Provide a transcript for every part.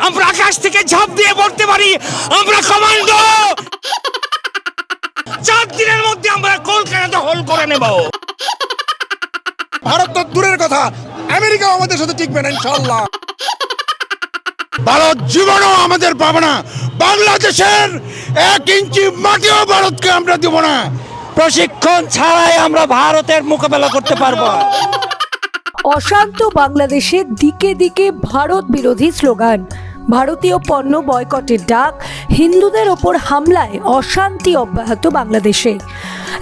আমরা আকাশ থেকে ঝাঁপ দিয়ে পড়তে পারি। আমরা কমান্ডো! চার দিনের মধ্যে আমরা কলকাতা দখল করে নেব। ভারত তো দূরের কথা। আমেরিকাও আমাদের সাথে টিকবে না ইনশাল্লাহ ভারত জীবনও আমাদের পাবে না। বাংলাদেশের এক ইঞ্চি মাটিও ভারতকে আমরা দেব না। প্রশিক্ষণ ছাড়াই আমরা ভারতের মোকাবেলা করতে পারব। অশান্ত বাংলাদেশে দিকে দিকে ভারত বিরোধী স্লোগান। ভারতীয় পণ্য বয়কটের ডাক হিন্দুদের ওপর হামলায় অশান্তি অব্যাহত বাংলাদেশে।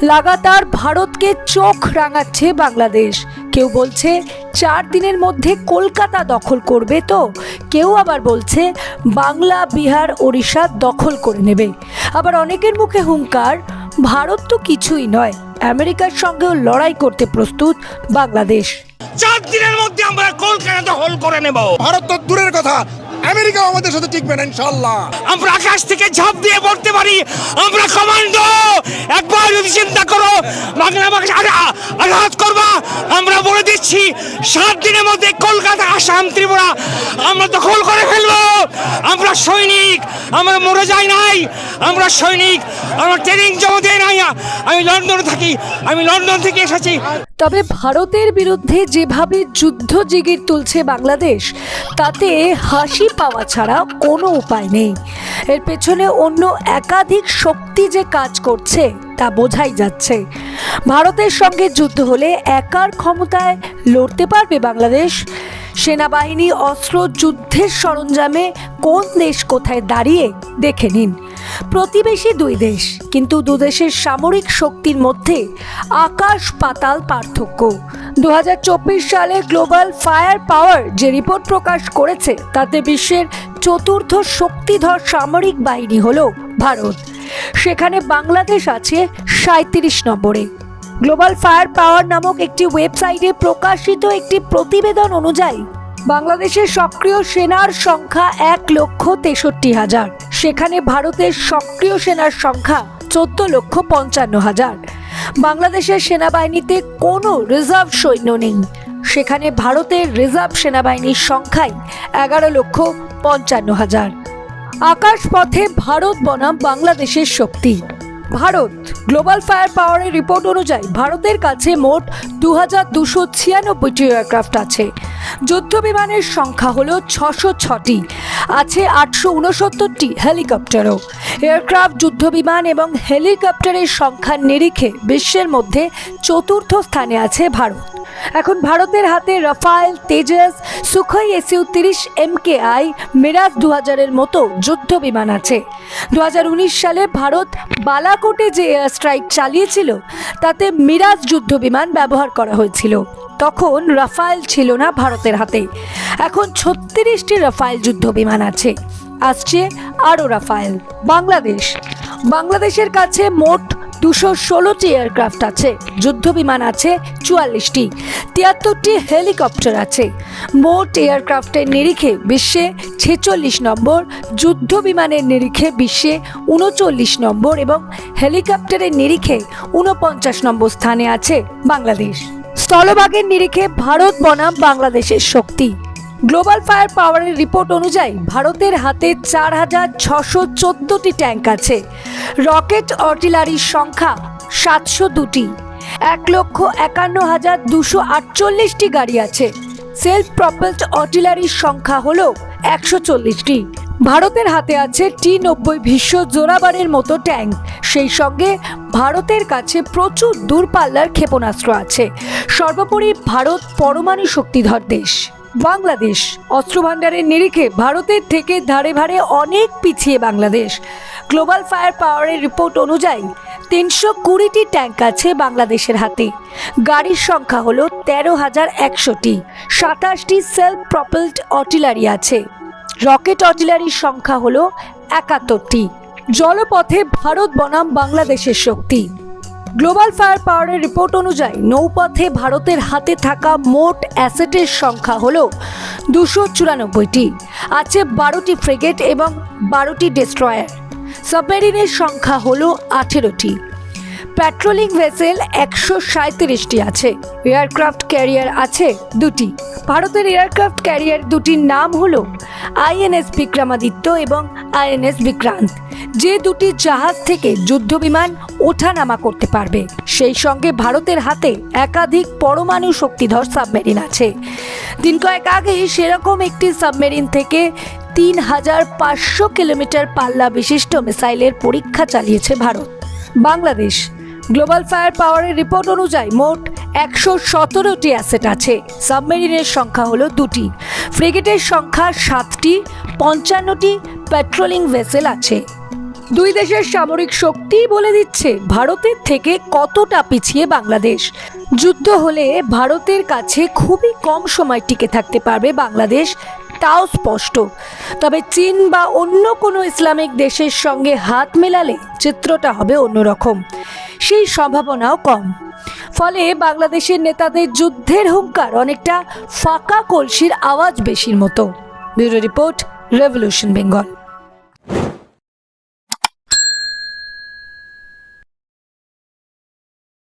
লাগাতার ভারতকে চোখ রাঙাচ্ছে বাংলাদেশ। কেউ বলছে চার দিনের মধ্যে কলকাতা দখল করবে তো? কেউ আবার বলছে বাংলা বিহার ওড়িশা দখল করে নেবে। আবার অনেকের মুখে হুঙ্কার ভারত তো কিছুই নয় আমেরিকার সঙ্গেও লড়াই করতে প্রস্তুত বাংলাদেশ। চার দিনের মধ্যে আমরা কলকাতা দখল করে নেব। ভারত তো দূরের কথা আমেরিকাও আমাদের সাথে টিকবে না ইনশাল্লাহ আমরা আকাশ থেকে ঝাঁপ দিয়ে পড়তে পারি, আমরা কমান্ডো। একবার যদি চিন্তা করো, বাংলা আঘা- আঘাত দিচ্ছি সাত দিনের মধ্যে কলকাতা, আসাম, ত্রিপুরা আমরা দখল করে ফেলব। আমরা সৈনিক, আমরা মরে যাই নাই। আমরা সৈনিক, আমরা ট্রেনিং জমা দিয়ে নাই। আমি লন্ডনে থাকি, আমি লন্ডন থেকে এসেছি। তবে ভারতের বিরুদ্ধে যেভাবে যুদ্ধ জিগির তুলছে বাংলাদেশ, তাতে হাসি পাওয়া ছাড়া কোনো উপায় নেই। এর পেছনে অন্য একাধিক শক্তি যে কাজ করছে তা বোঝাই যাচ্ছে। ভারতের সঙ্গে যুদ্ধ হলে একার ক্ষমতায় লড়তে পারবে বাংলাদেশ। সেনাবাহিনী অস্ত্র যুদ্ধের সরঞ্জামে কোন দেশ কোথায় দাঁড়িয়ে দেখে নিন। প্রতিবেশী দুই দেশ, কিন্তু দুদেশের সামরিক শক্তির মধ্যে আকাশ পাতাল পার্থক্য। দু হাজার চব্বিশ সালে গ্লোবাল ফায়ার পাওয়ার যে রিপোর্ট প্রকাশ করেছে, তাতে বিশ্বের চতুর্থ শক্তিধর সামরিক বাহিনী হলো ভারত। সেখানে বাংলাদেশ আছে সাঁত্রিশ নম্বরে। গ্লোবাল ফায়ার পাওয়ার নামক একটি ওয়েবসাইটে প্রকাশিত একটি প্রতিবেদন অনুযায়ী, বাংলাদেশের সক্রিয় সেনার সংখ্যা এক লক্ষ তেষট্টি হাজার। সেখানে ভারতের সক্রিয় সেনার সংখ্যা চোদ্দ লক্ষ পঞ্চান্ন হাজার। বাংলাদেশের সেনাবাহিনীতে কোনো রিজার্ভ সৈন্য নেই। সেখানে ভারতের রিজার্ভ সেনাবাহিনীর সংখ্যাই এগারো লক্ষ পঞ্চান্ন হাজার। আকাশপথে ভারত বনাম বাংলাদেশের শক্তি। ভারত, গ্লোবাল ফায়ার পাওয়ারের রিপোর্ট অনুযায়ী ভারতের কাছে মোট দু হাজার দুশো ছিয়ানব্বইটি এয়ারক্রাফট আছে। যুদ্ধ বিমানের সংখ্যা হলো ছশো ছটি, আছে আটশো উনসত্তরটি হেলিকপ্টারও। এয়ারক্রাফট যুদ্ধ বিমান এবং হেলিকপ্টারের সংখ্যার নিরিখে বিশ্বের মধ্যে চতুর্থ স্থানে আছে ভারত। এখন ভারতের হাতে রাফায়েল তেজাস, সুখই এসইউ তিরিশ এম কে আই মিরাজ দু হাজারের মতো যুদ্ধ বিমান আছে। দু হাজার উনিশ সালে ভারত বালাকোটে যে এয়ার স্ট্রাইক চালিয়েছিল, তাতে মিরাজ যুদ্ধ বিমান ব্যবহার করা হয়েছিল। তখন রাফায়েল ছিল না ভারতের হাতে। এখন ছত্রিশটি রাফায়েল যুদ্ধ বিমান আছে। আসছে আরও রাফায়েল। বাংলাদেশ। বাংলাদেশের কাছে মোট দুশো ষোলোটি এয়ারক্রাফট আছে যুদ্ধ বিমান আছে, চুয়াল্লিশটি, তিয়াত্তরটি হেলিকপ্টার আছে। মোট এয়ারক্রাফটের নিরিখে বিশ্বে ছেচল্লিশ নম্বর যুদ্ধ বিমানের নিরিখে বিশ্বে উনচল্লিশ নম্বর এবং হেলিকপ্টারের নিরিখে উনপঞ্চাশ নম্বর স্থানে আছে বাংলাদেশ। স্থলভাগের নিরিখে ভারত বনাম বাংলাদেশের শক্তি। গ্লোবাল ফায়ার পাওয়ারের রিপোর্ট অনুযায়ী ভারতের হাতে চার হাজার ছশো চোদ্দোটি ট্যাঙ্ক আছে। রকেট আর্টিলারির সংখ্যা সাতশো দুটি। এক লক্ষ একান্ন হাজার দুশো আটচল্লিশটি গাড়ি আছে। সেলফ প্রপেলড আর্টিলারির সংখ্যা হল একশো চল্লিশটি। ভারতের হাতে আছে টি নব্বই ভীষ্ম জোরাবারের মতো ট্যাঙ্ক সেই সঙ্গে ভারতের কাছে প্রচুর দূরপাল্লার ক্ষেপণাস্ত্র আছে। সর্বোপরি ভারত পরমাণু শক্তিধর দেশ। বাংলাদেশ। অস্ত্রভাণ্ডারের নিরিখে ভারতের থেকে ধারে ভারে অনেক পিছিয়ে বাংলাদেশ। গ্লোবাল ফায়ার পাওয়ারের রিপোর্ট অনুযায়ী তিনশো কুড়িটি ট্যাঙ্ক আছে বাংলাদেশের হাতে। গাড়ির সংখ্যা হলো তেরো হাজার একশোটি। সাতাশটি সেলফ প্রপেলড অর্টিলারি আছে। রকেট অর্টিলারির সংখ্যা হলো একাত্তরটি। জলপথে ভারত বনাম বাংলাদেশের শক্তি। গ্লোবাল ফায়ার পাওয়ারের রিপোর্ট অনুযায়ী নৌপথে ভারতের হাতে থাকা মোট অ্যাসেটের সংখ্যা হল দুশো চুরানব্বইটি। আছে বারোটি ফ্রেগেট এবং বারোটি ডেস্ট্রয়ার। সাবমেরিনের সংখ্যা হল আঠেরোটি। প্যাট্রোলিং ভেসেল একশো সাঁত্রিশটি আছে। এয়ারক্রাফট ক্যারিয়ার আছে দুটি। ভারতের এয়ারক্রাফট ক্যারিয়ার দুটির নাম হলো আইএনএস বিক্রমাদিত্য এবং আইএনএস বিক্রান্ত। যে দুটি জাহাজ থেকে যুদ্ধবিমান ওঠানামা করতে পারবে, সেই সঙ্গে ভারতের হাতে একাধিক পরমাণু শক্তিধর সাবমেরিন আছে। দিন কয়েক আগেই সেরকম একটি সাবমেরিন থেকে তিন হাজার পাঁচশো কিলোমিটার পাল্লা বিশিষ্ট মিসাইলের পরীক্ষা চালিয়েছে ভারত। বাংলাদেশ গ্লোবাল ফায়ার পাওয়ারের রিপোর্ট অনুযায়ী মোট একশো সতেরোটি অ্যাসেট আছে। সাবমেরিনের সংখ্যা হলো দুটি। ফ্রিগেটের সংখ্যা সাতটি, পঞ্চান্নটি পেট্রোলিং ভেসেল আছে। দুই দেশের সামরিক শক্তি বলে দিচ্ছে ভারতের থেকে কতটা পিছিয়ে বাংলাদেশ। যুদ্ধ হলে ভারতের কাছে খুবই কম সময় টিকে থাকতে পারবে বাংলাদেশ, তাও স্পষ্ট। তবে চীন বা অন্য কোনো ইসলামিক দেশের সঙ্গে হাত মেলালে চিত্রটা হবে অন্যরকম। সেই সম্ভাবনাও কম। ফলে বাংলাদেশের নেতাদের যুদ্ধের হুঙ্কার অনেকটা ফাঁকা কলসির আওয়াজ বেশির মতো। Bureau report, revolution Bengal.